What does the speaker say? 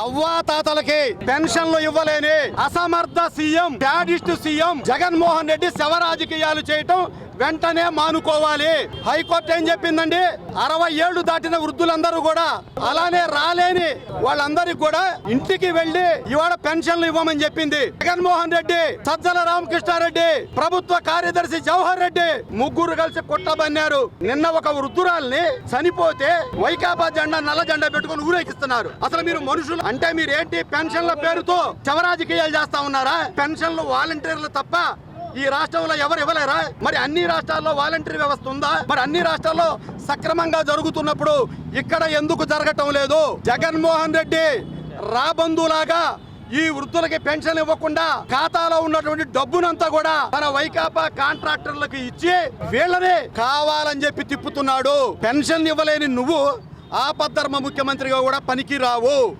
అవ్వా తాతలకి పెన్షన్లు ఇవ్వలేని అసమర్థ సీఎం డాడిస్ట్ సీఎం జగన్మోహన్ రెడ్డి శవ రాజకీయాలు చేయటం వెంటనే మానుకోవాలి. హైకోర్టు ఏం చెప్పిందండి? అరవై ఏళ్ళు దాటిన వృద్ధులందరూ కూడా అలానే రాలేని వాళ్ళందరికీ కూడా ఇంటికి వెళ్ళి ఇవాళ పెన్షన్లు ఇవ్వమని చెప్పింది. జగన్మోహన్ రెడ్డి సజ్జల రామకృష్ణారెడ్డి ప్రభుత్వ కార్యదర్శి జవహర్ రెడ్డి ముగ్గురు కలిసి కుట్టబన్నారు. నిన్న ఒక వృద్ధురాల్ని చనిపోతే వైకాపా జెండా నల్ల జెండా పెట్టుకొని ఊరేగిస్తున్నారు. అసలు మీరు మనుషులు అంటే మీరు ఏంటి పెన్షన్ల పేరుతో చవరాజకీయాలు చేస్తా ఉన్నారా? పెన్షన్లు వాలంటీర్లు తప్ప ఈ రాష్ట్రంలో ఎవరు ఇవ్వలేరా? మరి అన్ని రాష్ట్రాల్లో వాలంటీర్ వ్యవస్థ ఉందా? మరి అన్ని రాష్ట్రాల్లో సక్రమంగా జరుగుతున్నప్పుడు ఇక్కడ ఎందుకు జరగటం లేదు? జగన్మోహన్ రెడ్డి రాబంధులాగా ఈ వృద్ధులకి పెన్షన్ ఇవ్వకుండా ఖాతాలో ఉన్నటువంటి డబ్బునంతా కూడా తన వైకాపా కాంట్రాక్టర్లకు ఇచ్చి వీళ్ళనే కావాలని చెప్పి తిప్పుతున్నాడు. పెన్షన్ ఇవ్వలేని నువ్వు ఆపద్ధర్మ ముఖ్యమంత్రిగా కూడా పనికి రావు